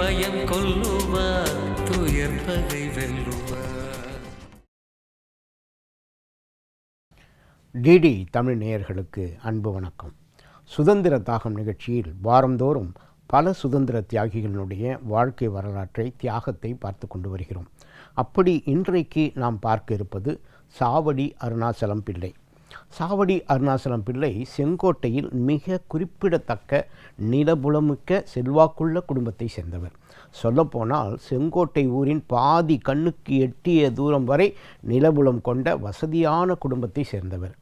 பயம் கொல்லுவார் துயர் பகை வெல்லுவார். டிடி தமிழ் நேயர்களுக்கு அன்பு வணக்கம். சுதந்திர தாகம் நிகழ்ச்சியில் வாரந்தோறும் பல சுதந்திர தியாகிகளினுடைய வாழ்க்கை வரலாற்றை தியாகத்தை பார்த்து கொண்டு வருகிறோம். அப்படி இன்றைக்கு நாம் பார்க்க இருப்பது சாவடி அருணாச்சலம் பிள்ளை. சாவடி அருணாசலம் பிள்ளை செங்கோட்டையில் மிக குறிப்பிடத்தக்க நிலபுலமிக்க செல்வாக்குள்ள குடும்பத்தை சேர்ந்தவர். சொல்லப்போனால் செங்கோட்டை ஊரின் பாதி கண்ணுக்கு எட்டிய தூரம் வரை நிலபுலம் கொண்ட வசதியான குடும்பத்தை சேர்ந்தவர்.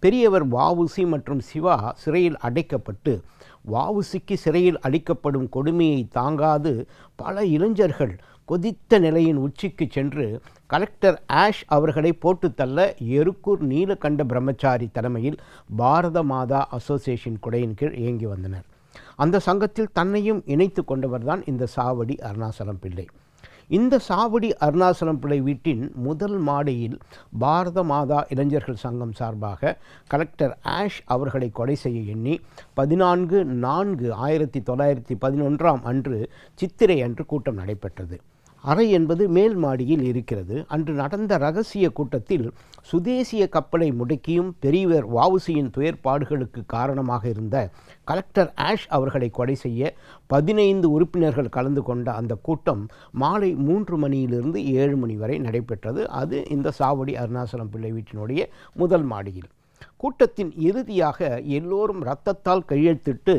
பெரியவர் வாவுசி மற்றும் சிவா சிறையில் அடைக்கப்பட்டு வாவுசிக்கு சிறையில் அளிக்கப்படும் கொடுமையை தாங்காது பல இளைஞர்கள் கொதித்த நிலையின் உச்சிக்கு சென்று கலெக்டர் ஆஷ் அவர்களை போட்டு தள்ள எருக்கூர் நீலகண்ட பிரம்மச்சாரி தலைமையில் பாரத மாதா அசோசியேஷன் குடையின் கீழ் இயங்கி வந்தனர். அந்த சங்கத்தில் தன்னையும் இணைத்து கொண்டவர்தான் இந்த சாவடி அருணாசலம் பிள்ளை. இந்த சாவடி அருணாசலம் பிள்ளை வீட்டின் முதல் மாடியில் பாரத மாதா இளைஞர்கள் சங்கம் சார்பாக கலெக்டர் ஆஷ் அவர்களை கொலை செய்ய எண்ணி பதினான்கு நான்கு ஆயிரத்தி தொள்ளாயிரத்தி பதினொன்றாம் அன்று சித்திரை அன்று கூட்டம் நடைபெற்றது. அறை என்பது மேல் மாடியில் இருக்கிறது. அன்று நடந்த ரகசிய கூட்டத்தில் சுதேசிய கப்பலை முடக்கியும் பெரியவர் வாவுசியின் துயர்பாடுகளுக்கு காரணமாக இருந்த கலெக்டர் ஆஷ் அவர்களை கொலை செய்ய பதினைந்து உறுப்பினர்கள் கலந்து கொண்ட அந்த கூட்டம் மாலை மூன்று மணியிலிருந்து ஏழு மணி வரை நடைபெற்றது. அது இந்த சாவடி அருணாசலம் பிள்ளை வீட்டினுடைய முதல் மாடியில். கூட்டத்தின் இறுதியாக எல்லோரும் இரத்தத்தால் கையெழுத்திட்டு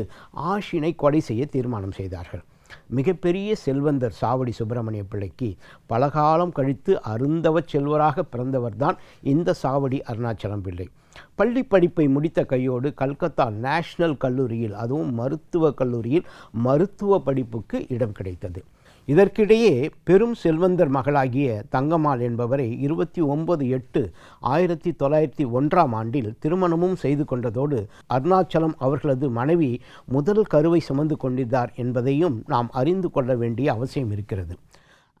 ஆஷினை கொலை செய்ய தீர்மானம் செய்தார்கள். மிகப்பெரிய செல்வந்தர் சாவடி சுப்பிரமணிய பிள்ளைக்கு பலகாலம் கழித்து அருந்தவ செல்வராக பிறந்தவர்தான் இந்த சாவடி அருணாச்சலம் பிள்ளை. பள்ளி படிப்பை முடித்த கையோடு கல்கத்தா நேஷனல் கல்லூரியில் அதுவும் மருத்துவக் கல்லூரியில் மருத்துவ படிப்புக்கு இடம் கிடைத்தது. இதற்கிடையே பெரும் செல்வந்தர் மகளாகிய தங்கம்மாள் என்பவரை இருபத்தி ஒன்பது எட்டு ஆயிரத்தி தொள்ளாயிரத்தி ஒன்றாம் ஆண்டில் திருமணமும் செய்து கொண்டதோடு அருணாச்சலம் அவர்களது மனைவி முதல் கருவை சுமந்து கொண்டிருந்தார் என்பதையும் நாம் அறிந்து கொள்ள வேண்டிய அவசியம் இருக்கிறது.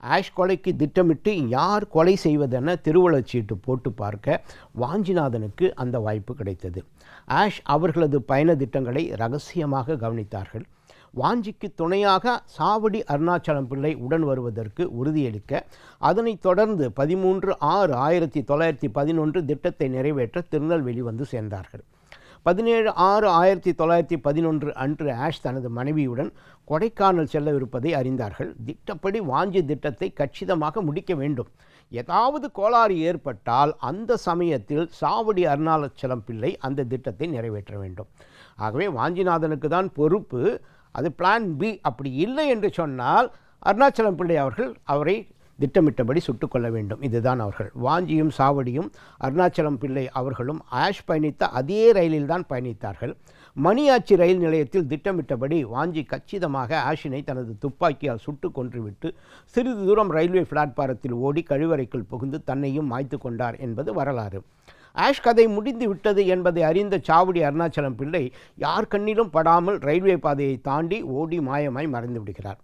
ஆஷ் கொலைக்கு திட்டமிட்டு யார் கொலை செய்வதென திருவள்ளச்சீட்டு போட்டு பார்க்க வாஞ்சிநாதனுக்கு அந்த வாய்ப்பு கிடைத்தது. ஆஷ் அவர்களது பயண திட்டங்களை ரகசியமாக கவனித்தார்கள். வாஞ்சிக்கு துணையாக சாவடி அருணாச்சலம் பிள்ளை உடன் வருவதற்கு உறுதியளிக்க அதனைத் தொடர்ந்து பதிமூன்று ஆறு ஆயிரத்தி தொள்ளாயிரத்தி பதினொன்று திட்டத்தை நிறைவேற்ற திருநெல்வேலி வந்து சேர்ந்தார்கள். பதினேழு ஆறு ஆயிரத்தி தொள்ளாயிரத்தி பதினொன்று அன்று ஆஷ் தனது மனைவியுடன் கொடைக்கானல் செல்லவிருப்பதை அறிந்தார்கள். திட்டப்படி வாஞ்சி திட்டத்தை கச்சிதமாக முடிக்க வேண்டும். ஏதாவது கோளாறு ஏற்பட்டால் அந்த சமயத்தில் சாவடி அருணாச்சலம் பிள்ளை அந்த திட்டத்தை நிறைவேற்ற வேண்டும். ஆகவே வாஞ்சிநாதனுக்கு தான் பொறுப்பு. அது பிளான் பி அப்படி இல்லை என்று சொன்னால் அருணாச்சலம் பிள்ளை அவர்கள் அவரை திட்டமிட்டபடி சுட்டு கொள்ள வேண்டும். இதுதான் அவர்கள். வாஞ்சியும் சாவடியும் அருணாச்சலம் பிள்ளை அவர்களும் ஆஷ் பயணித்த அதே ரயிலில் தான் பயணித்தார்கள். மணியாச்சி ரயில் நிலையத்தில் திட்டமிட்டபடி வாஞ்சி கச்சிதமாக ஆஷினை தனது துப்பாக்கியால் சுட்டு கொன்றுவிட்டு சிறிது தூரம் ரயில்வே பிளாட்பாரத்தில் ஓடி கழிவறைக்குள் புகுந்து தன்னையும் மாய்த்து கொண்டார் என்பது வரலாறு. ஆஷ் கதை முடிந்து விட்டது என்பதை அறிந்த சாவடி அருணாச்சலம் பிள்ளை யார் கண்ணிலும் படாமல் ரயில்வே பாதையை தாண்டி ஓடி மாயமாய் மறைந்து விடுகிறார்.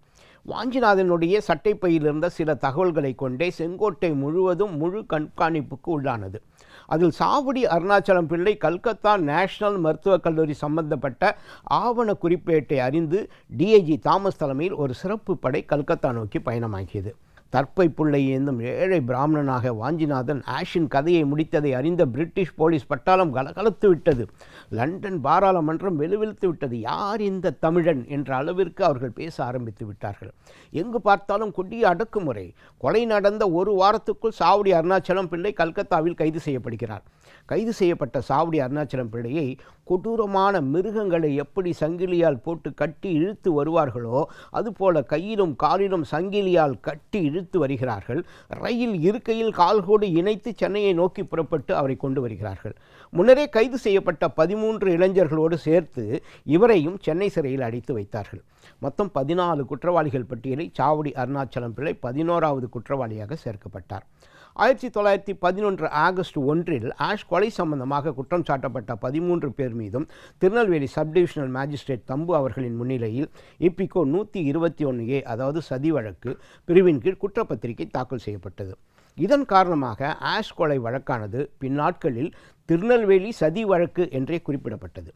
வாஞ்சிநாதனுடைய சட்டைப்பையில் இருந்த சில தகவல்களை கொண்டே செங்கோட்டை முழுவதும் முழு கண்காணிப்புக்கு உள்ளானது. அதில் சாவடி அருணாச்சலம் பிள்ளை கல்கத்தா நேஷனல் மருத்துவக் கல்லூரி சம்பந்தப்பட்ட ஆவண குறிப்பேட்டை அறிந்து டிஐஜி தாமஸ் தலைமையில் ஒரு சிறப்பு படை கல்கத்தா நோக்கி பயணமாகியது. தற்பை பிள்ளை என்னும் ஏழை பிராமணனாக வாஞ்சிநாதன் ஆஷின் கதையை முடித்ததை அறிந்த பிரிட்டிஷ் போலீஸ் பட்டாளம் கலகலத்து விட்டது. லண்டன் பாராளுமன்றம் வெலுவெலுத்து விட்டது. யார் இந்த தமிழன் என்ற அளவிற்கு அவர்கள் பேச ஆரம்பித்து விட்டார்கள். எங்கு பார்த்தாலும் கொடிய அடக்குமுறை. கொலை நடந்த ஒரு வாரத்துக்குள் சாவடி அருணாச்சலம் பிள்ளை கல்கத்தாவில் கைது செய்யப்படுகிறார். கைது செய்யப்பட்ட சாவடி அருணாச்சலம் பிள்ளையை கொடூரமான மிருகங்களை எப்படி சங்கிலியால் போட்டு கட்டி இழுத்து வருவார்களோ அதுபோல கையிலும் காலிலும் சங்கிலியால் கட்டி இழு இழுத்து வருகிறார்கள். ரயில் இருக்கையில் கால்கோடு இணைத்து சென்னையை நோக்கி புறப்பட்டு அவரை கொண்டு வருகிறார்கள். முன்னரே கைது செய்யப்பட்ட பதிமூன்று இளைஞர்களோடு சேர்த்து இவரையும் சென்னை சிறையில் அடைத்து வைத்தார்கள். மொத்தம் பதினாலு குற்றவாளிகள் பட்டியலில் சாவடி அருணாச்சலம் பிள்ளை பதினோராவது குற்றவாளியாக சேர்க்கப்பட்டார். ஆயிரத்தி தொள்ளாயிரத்தி பதினொன்று ஆகஸ்ட் ஒன்றில் ஆஷ் கொலை சம்பந்தமாக குற்றம் சாட்டப்பட்ட பதிமூன்று பேர் மீதும் திருநெல்வேலி சப்டிவிஷனல் மேஜிஸ்ட்ரேட் தம்பு அவர்களின் முன்னிலையில் இப்பிகோ நூற்றி இருபத்தி ஒன்று ஏ அதாவது சதி வழக்கு பிரிவின் கீழ் குற்றப்பத்திரிகை தாக்கல் செய்யப்பட்டது. இதன் காரணமாக ஆஷ் கொலை வழக்கானது பின்னாட்களில் திருநெல்வேலி சதி வழக்கு என்றே குறிப்பிடப்பட்டது.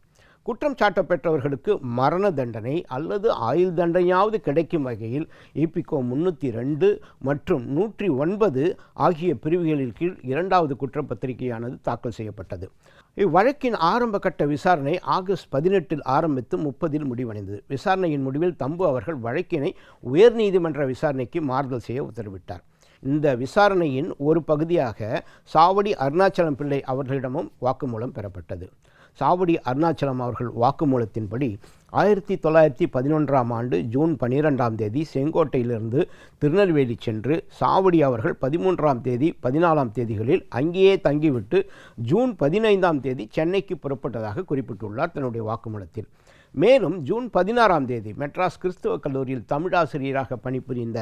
குற்றம் சாட்டப்பெற்றவர்களுக்கு மரண தண்டனை அல்லது ஆயுள் தண்டனையாவது கிடைக்கும் வகையில் இபிகோ முன்னூற்றி ரெண்டு மற்றும் நூற்றி ஒன்பது ஆகிய பிரிவுகளின் கீழ் இரண்டாவது குற்றப்பத்திரிகையானது தாக்கல் செய்யப்பட்டது. இவ்வழக்கின் ஆரம்ப கட்ட விசாரணை ஆகஸ்ட் பதினெட்டில் ஆரம்பித்து முப்பதில் முடிவடைந்தது. விசாரணையின் முடிவில் தம்பு அவர்கள் வழக்கினை உயர்நீதிமன்ற விசாரணைக்கு மாறுதல் செய்ய உத்தரவிட்டார். இந்த விசாரணையின் ஒரு பகுதியாக சாவடி அருணாச்சலம் பிள்ளை அவர்களிடமும் வாக்குமூலம் பெறப்பட்டது. சாவடி அருணாச்சலம் அவர்கள் வாக்குமூலத்தின்படி ஆயிரத்தி தொள்ளாயிரத்தி பதினொன்றாம் ஆண்டு ஜூன் பன்னிரெண்டாம் தேதி செங்கோட்டையிலிருந்து திருநெல்வேலி சென்று சாவடி அவர்கள் பதிமூன்றாம் தேதி பதினாலாம் தேதிகளில் அங்கேயே தங்கிவிட்டு ஜூன் பதினைந்தாம் தேதி சென்னைக்கு புறப்பட்டதாக குறிப்பிட்டுள்ளார் தன்னுடைய வாக்குமூலத்தில். மேலும் ஜூன் பதினாறாம் தேதி மெட்ராஸ் கிறிஸ்துவ கல்லூரியில் தமிழாசிரியராக பணிபுரிந்த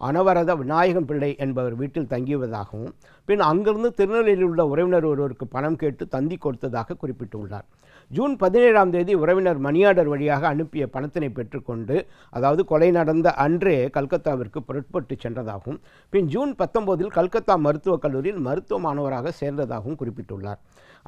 அனவரத விநாயகம் பிள்ளை என்பவர் வீட்டில் தங்கியதாகவும் பின் அங்கிருந்து திருநெல்வேலியில் உள்ள உறவினர் ஒருவருக்கு பணம் கேட்டு தந்தி கொடுத்ததாக குறிப்பிட்டுள்ளார். ஜூன் பதினேழாம் தேதி உறவினர் மணியாடர் வழியாக அனுப்பிய பணத்தினை பெற்றுக்கொண்டு அதாவது கொலை நடந்த அன்றே கல்கத்தாவிற்கு புறப்பட்டு சென்றதாகவும் பின் ஜூன் பத்தொம்போதில் கல்கத்தா மருத்துவக் கல்லூரியில் மருத்துவ மாணவராக சேர்ந்ததாகவும் குறிப்பிட்டுள்ளார்.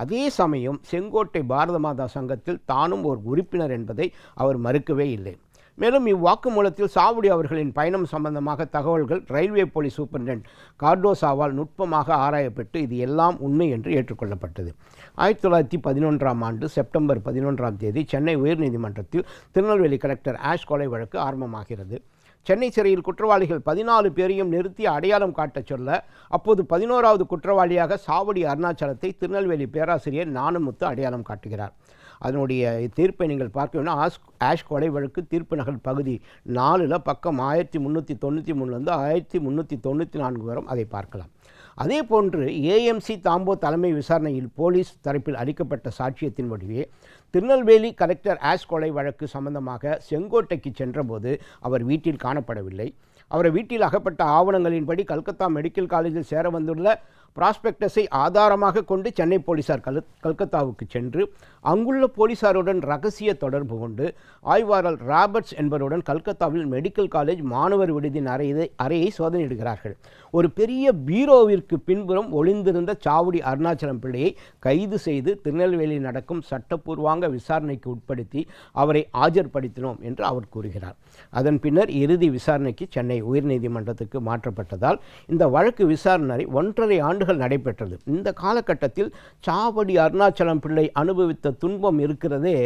அதே சமயம் செங்கோட்டை பாரத மாதா சங்கத்தில் தானும் ஒரு உறுப்பினர் என்பதை அவர் மறுக்கவே இல்லை. மேலும் இவ்வாக்குமூலத்தில் சாவுடி அவர்களின் பயணம் சம்பந்தமாக தகவல்கள் ரயில்வே போலீஸ் சூப்பரண்ட் கார்டோசாவால் நுட்பமாக ஆராயப்பட்டு இது எல்லாம் உண்மை என்று ஏற்றுக்கொள்ளப்பட்டது. ஆயிரத்தி தொள்ளாயிரத்தி பதினொன்றாம் ஆண்டு செப்டம்பர் பதினொன்றாம் தேதி சென்னை உயர்நீதிமன்றத்தில் திருநெல்வேலி கலெக்டர் ஆஷ் கொலை வழக்கு ஆரம்பமாகிறது. சென்னை சிறையில் குற்றவாளிகள் பதினாலு பேரையும் நிறுத்தி அடையாளம் காட்டச் சொல்ல அப்போது பதினோராவது குற்றவாளியாக சாவடி அருணாச்சலத்தை திருநெல்வேலி பேராசிரியர் ஞானமுத்து அடையாளம் காட்டுகிறார். அதனுடைய தீர்ப்பை நீங்கள் பார்க்கணும்னா ஆஸ் ஆஷ் கொலை வழக்கு தீர்ப்பு நகல் பகுதி நாலில் பக்கம் ஆயிரத்தி முந்நூற்றி தொண்ணூற்றி மூணுலேருந்து ஆயிரத்தி முந்நூற்றி தொண்ணூற்றி நான்கு வரும் அதை பார்க்கலாம். அதே போன்று ஏஎம்சி தாம்போ தலைமை விசாரணையில் போலீஸ் தரப்பில் அளிக்கப்பட்ட சாட்சியத்தின் வடிவே திருநெல்வேலி கலெக்டர் ஆஷ் கொலை வழக்கு சம்பந்தமாக செங்கோட்டைக்கு சென்றபோது அவர் வீட்டில் காணப்படவில்லை. அவரை வீட்டில் அகப்பட்ட ஆவணங்களின்படி கல்கத்தா மெடிக்கல் காலேஜில் சேர வந்துள்ள ப்ராஸ்பெக்டஸை ஆதாரமாக கொண்டு சென்னை போலீசார் கல் கல்கத்தாவுக்கு சென்று அங்குள்ள போலீசாருடன் ரகசிய தொடர்பு கொண்டு ஆய்வாளர் ராபர்ட்ஸ் என்பவருடன் கல்கத்தாவில் மெடிக்கல் காலேஜ் மாணவர் விடுதியின் அறையை அறையை சோதனையிடுகிறார்கள். ஒரு பெரிய பீரோவிற்கு பின்புறம் ஒளிந்திருந்த சாவடி அருணாச்சலம் பிள்ளையை கைது செய்து திருநெல்வேலி நடக்கும் சட்டப்பூர்வாங்க விசாரணைக்கு உட்படுத்தி அவரை ஆஜர்படுத்தினோம் என்று அவர் கூறுகிறார். அதன் பின்னர் இறுதி விசாரணைக்கு சென்னை உயர்நீதிமன்றத்துக்கு மாற்றப்பட்டதால் இந்த வழக்கு விசாரணை ஒன்றரை ஆண்டு ஆண்டுகள் நடைபெற்றது. இந்த காலகட்டத்தில் சாவடி அருணாச்சலம் பிள்ளை அனுபவித்த துன்பம் இருக்கிறதே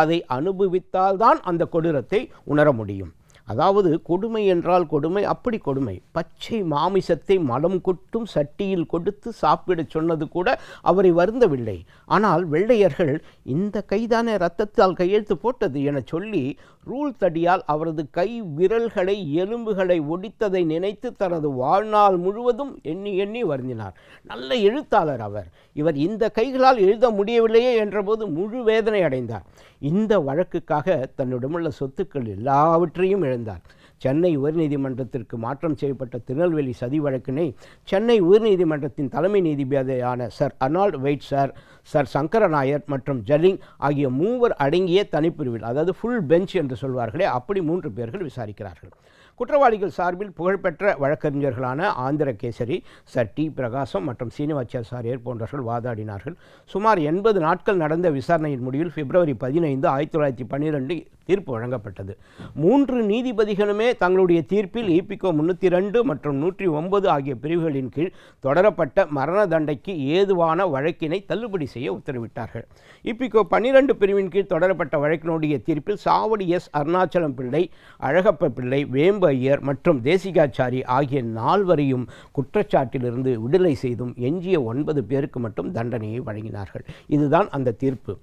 அதை அனுபவித்தால்தான் அந்த கொடூரத்தை உணர முடியும். அதாவது கொடுமை என்றால் கொடுமை அப்படி கொடுமை. பச்சை மாமிசத்தை மலம் கொட்டும் சட்டியில் கொடுத்து சாப்பிடச் சொன்னது கூட அவரை வருந்தவில்லை. ஆனால் வெள்ளையர்கள் இந்த கைதான இரத்தத்தால் கையெழுத்து போட்டது என சொல்லி ரூல் தடியால் அவரது கை விரல்களை எலும்புகளை ஒடித்ததை நினைத்து தனது வாழ்நாள் முழுவதும் எண்ணி எண்ணி வருந்தினார். நல்ல எழுத்தாளர் அவர். இவர் இந்த கைகளால் எழுத முடியவில்லையே என்றபோது முழு வேதனை அடைந்தார். இந்த வழக்குக்காக தன்னிடமுள்ள சொத்துக்கள் எல்லாவற்றையும் இழந்தார் சென்னை உயர்நீதிமன்றத்திற்கு மாற்றம் செய்யப்பட்ட திருநெல்வேலி சதி வழக்கினை சென்னை உயர்நீதிமன்றத்தின் தலைமை நீதிபதியான sir Arnold White sir sir Sankara Nair மற்றும் ஜலிங் ஆகிய மூவர் அடங்கிய தனிப்பிரிவில் அதாவது ஃபுல் பெஞ்ச் என்று சொல்வார்களே அப்படி மூன்று பேர்கள் விசாரிக்கிறார்கள். குற்றவாளிகள் சார்பில் புகழ்பெற்ற வழக்கறிஞர்களான ஆந்திர கேசரி சர் டி பிரகாசம் மற்றும் சீனிவாச்சாரியார் போன்றவர்கள் வாதாடினார்கள். சுமார் எண்பது நாட்கள் நடந்த விசாரணையின் முடிவில் பிப்ரவரி பதினைந்து ஆயிரத்தி தொள்ளாயிரத்தி பன்னிரெண்டு தீர்ப்பு வழங்கப்பட்டது. மூன்று நீதிபதிகளுமே தங்களுடைய தீர்ப்பில் இபிகோ முன்னூற்றி ரெண்டு மற்றும் நூற்றி ஒன்பது ஆகிய பிரிவுகளின் கீழ் தொடரப்பட்ட மரண தண்டைக்கு ஏதுவான வழக்கினை தள்ளுபடி செய்ய உத்தரவிட்டார்கள். இபிகோ பன்னிரண்டு பிரிவின் கீழ் தொடரப்பட்ட வழக்கினுடைய தீர்ப்பில் சாவடி எஸ். அருணாச்சலம் பிள்ளை அழகப்ப பிள்ளை வேம்பு ஐயர் மற்றும் தேசிகாச்சாரி ஆகிய நால்வரையும் குற்றச்சாட்டிலிருந்து விடுதலை செய்தும் எஞ்சிய ஒன்பது பேருக்கு மட்டும் தண்டனையை வழங்கினார்கள். இதுதான் அந்த தீர்ப்பு.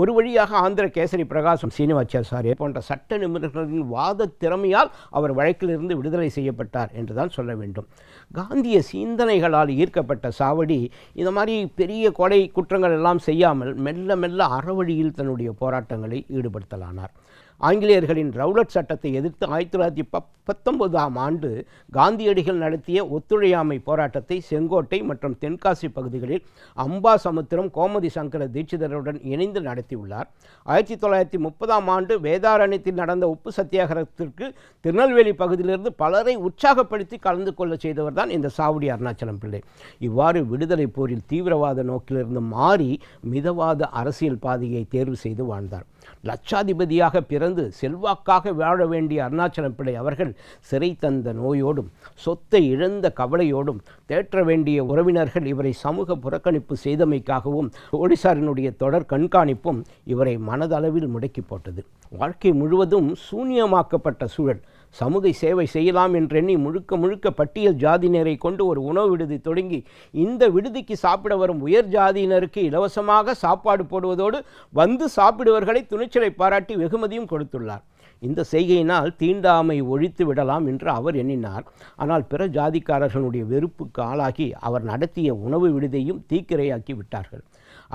ஒரு வழியாக ஆந்திர கேசரி பிரகாசம் சீனிவாச்சாரி போன்ற சட்ட நிபுணர்களின் வாத திறமையால் அவர் வழக்கிலிருந்து விடுதலை செய்யப்பட்டார் என்றுதான் சொல்ல வேண்டும். காந்திய சிந்தனைகளால் ஈர்க்கப்பட்ட சாவடி இந்த மாதிரி பெரிய கொலை குற்றங்கள் எல்லாம் செய்யாமல் மெல்ல மெல்ல அறவழியில் தன்னுடைய போராட்டங்களை ஈடுபடுத்தலானார். ஆங்கிலேயர்களின் ரவுலட் சட்டத்தை எதிர்த்து ஆயிரத்தி தொள்ளாயிரத்தி பத்தொன்பதாம் ஆண்டு காந்தியடிகள் நடத்திய ஒத்துழையாமை போராட்டத்தை செங்கோட்டை மற்றும் தென்காசி பகுதிகளில் அம்பா சமுத்திரம் கோமதி சங்கர தீட்சிதருடன் இணைந்து நடத்தியுள்ளார். ஆயிரத்தி தொள்ளாயிரத்தி முப்பதாம் ஆண்டு வேதாரண்யத்தில் நடந்த உப்பு சத்தியாகிரகத்திற்கு திருநெல்வேலி பகுதியிலிருந்து பலரை உற்சாகப்படுத்தி கலந்து கொள்ள செய்தவர் தான் இந்த சாவடி அருணாச்சலம் பிள்ளை. இவ்வாறு விடுதலை போரில் தீவிரவாத நோக்கிலிருந்து மாறி மிதவாத அரசியல் பாதையை தேர்வு செய்து வாழ்ந்தார். லட்சாதிபதியாக பிறந்து செல்வாக்காக வாழ வேண்டிய அருணாச்சலம் பிள்ளை அவர்கள் சிறை தந்த நோயோடும் சொத்தை இழந்த கவலையோடும் தேற்ற வேண்டிய உறவினர்கள் இவரை சமூக புறக்கணிப்பு செய்தமைக்காகவும் ஒடிசாரினுடைய தொடர் கண்காணிப்பும் இவரை மனதளவில் முடக்கி போட்டது. வாழ்க்கை முழுவதும் சூன்யமாக்கப்பட்ட சூழல். சமூக சேவை செய்யலாம் என்றெண்ணி முழுக்க முழுக்க பட்டியல் ஜாதியினரை கொண்டு ஒரு உணவு விடுதி தொடங்கி இந்த விடுதிக்கு சாப்பிட வரும் உயர் ஜாதியினருக்கு இலவசமாக சாப்பாடு போடுவதோடு வந்து சாப்பிடுவர்களை துணிச்சலை பாராட்டி வெகுமதியும் கொடுத்துள்ளார். இந்த செய்கையினால் தீண்டாமை ஒழித்து விடலாம் என்று அவர் எண்ணினார். ஆனால் பிற ஜாதிக்காரர்களுடைய வெறுப்புக்கு ஆளாகி அவர் நடத்திய உணவு விடுதியையும் தீக்கிரையாக்கி விட்டார்கள்.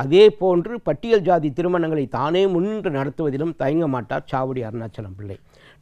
அதே போன்று பட்டியல் ஜாதி திருமணங்களை தானே முன்னின்று நடத்துவதிலும் தயங்க மாட்டார் சாவடி அருணாச்சலம் பிள்ளை.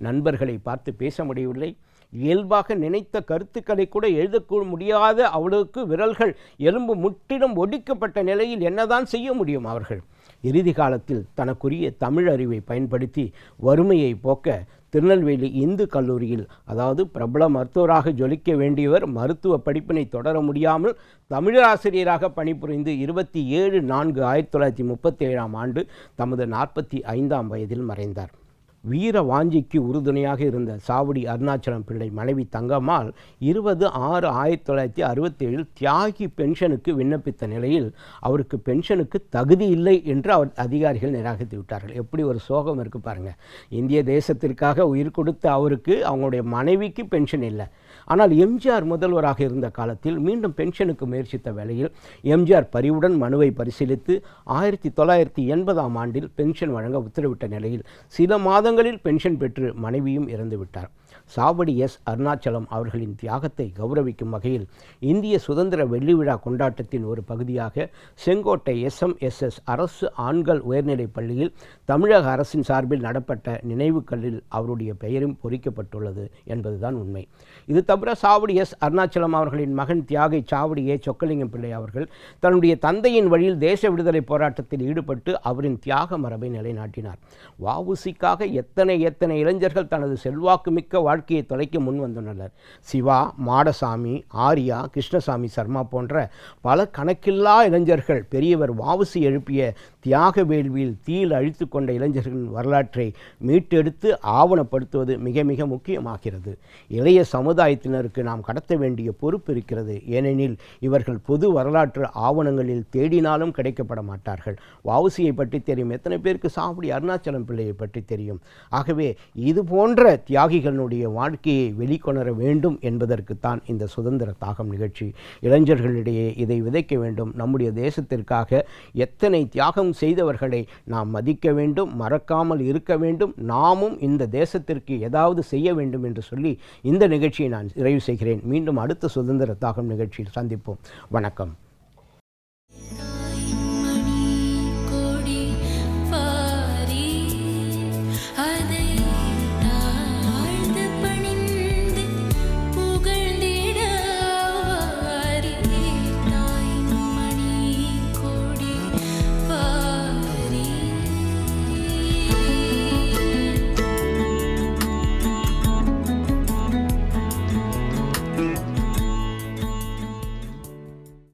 நண்பர்களை பார்த்து பேச முடியவில்லை. இயல்பாக நினைத்த கருத்துக்களை கூட எழுதக்கூட முடியாத அவளுக்கு விரல்கள் எலும்பு முற்றிலும் ஒடிக்கப்பட்ட நிலையில் என்னதான் செய்ய முடியும் அவர்கள்? இறுதி காலத்தில் தனக்குரிய தமிழ் அறிவை பயன்படுத்தி வறுமையை போக்க திருநெல்வேலி இந்து கல்லூரியில் அதாவது பிரபல மருத்துவராக ஜொலிக்க வேண்டியவர் மருத்துவ படிப்பினை தொடர முடியாமல் தமிழாசிரியராக பணிபுரிந்து இருபத்தி ஏழு நான்கு ஆயிரத்தி தொள்ளாயிரத்தி முப்பத்தி ஏழாம் ஆண்டு தமது நாற்பத்தி ஐந்தாம் வயதில் மறைந்தார். வீர வாஞ்சிக்கு உறுதுணையாக இருந்த சாவடி அருணாச்சலம் பிள்ளை மனைவி தங்கம்மாள் இருபது ஆறு ஆயிரத்தி தொள்ளாயிரத்தி அறுபத்தேழில் தியாகி பென்ஷனுக்கு விண்ணப்பித்த நிலையில் அவருக்கு பென்ஷனுக்கு தகுதி இல்லை என்று அவர் அதிகாரிகள் நிராகரித்து விட்டார்கள். எப்படி ஒரு சோகம் இருக்குது பாருங்கள் இந்திய தேசத்திற்காக உயிர் கொடுத்த அவருக்கு அவங்களுடைய மனைவிக்கு பென்ஷன் இல்லை. ஆனால் எம்ஜிஆர் முதல்வராக இருந்த காலத்தில் மீண்டும் பென்ஷனுக்கு முயற்சித்த வேளையில் எம்ஜிஆர் பரிவுடன் மனுவை பரிசீலித்து ஆயிரத்தி தொள்ளாயிரத்தி எண்பதாம் ஆண்டில் பென்ஷன் வழங்க உத்தரவிட்ட நிலையில் சில மாதங்களில் பென்ஷன் பெற்று மனைவியும் இறந்துவிட்டார். சாவடி எஸ். அருணாச்சலம் அவர்களின் தியாகத்தை கௌரவிக்கும் வகையில் இந்திய சுதந்திர வெள்ளி விழா கொண்டாட்டத்தின் ஒரு பகுதியாக செங்கோட்டை எஸ்எம்எஸ்எஸ் அரசு ஆண்கள் உயர்நிலைப் பள்ளியில் தமிழக அரசின் சார்பில் நடப்பட்ட நினைவுக்கல்லில் அவருடைய பெயரும் பொறிக்கப்பட்டுள்ளது என்பதுதான் உண்மை. இது தவிர சாவடி எஸ். அருணாச்சலம் அவர்களின் மகன் தியாகை சாவடி ஏ. சொக்கலிங்கம் பிள்ளை அவர்கள் தன்னுடைய தந்தையின் வழியில் தேச விடுதலை போராட்டத்தில் ஈடுபட்டு அவரின் தியாக மரபை நிலைநாட்டினார். வஉசிக்காக எத்தனை எத்தனை இளைஞர்கள் தனது செல்வாக்குமிக்க வாழ்க்கையை தொலைக்க முன் வந்துள்ளனர். சிவா மாடசாமி ஆர்யா கிருஷ்ணசாமி சர்மா போன்ற பல கணக்கில்லா இளைஞர்கள் பெரியவர் வாவுசி எழுப்பிய தியாக வேள்வியில் தீயில் அழித்து கொண்ட இளைஞர்களின் வரலாற்றை மீட்டெடுத்து ஆவணப்படுத்துவது மிக மிக முக்கியமாகிறது. இளைய சமுதாயத்தினருக்கு நாம் கடத்த வேண்டிய பொறுப்பு இருக்கிறது. ஏனெனில் இவர்கள் பொது வரலாற்று ஆவணங்களில் தேடினாலும் கிடைக்கப்பட மாட்டார்கள். வாவுசியை பற்றி தெரியும். எத்தனை பேருக்கு சாப்பிடி அருணாச்சலம் பிள்ளையை பற்றி தெரியும். ஆகவே இது போன்ற தியாகிகளுடைய வாழ்க்கையை வெளிக்கொணர வேண்டும் என்பதற்குத்தான் இந்த சுதந்திர தாகம் நிகழ்ச்சி. இளைஞர்களிடையே இதை விதைக்க வேண்டும். நம்முடைய தேசத்திற்காக எத்தனை தியாகம் செய்தவர்களை நாம் மதிக்க வேண்டும் மறக்காமல் இருக்க வேண்டும். நாமும் இந்த தேசத்திற்கு ஏதாவது செய்ய வேண்டும் என்று சொல்லி இந்த நிகழ்ச்சியை நான் நிறைவு செய்கிறேன். மீண்டும் அடுத்த சுதந்திர தாகம் நிகழ்ச்சியில் சந்திப்போம். வணக்கம்.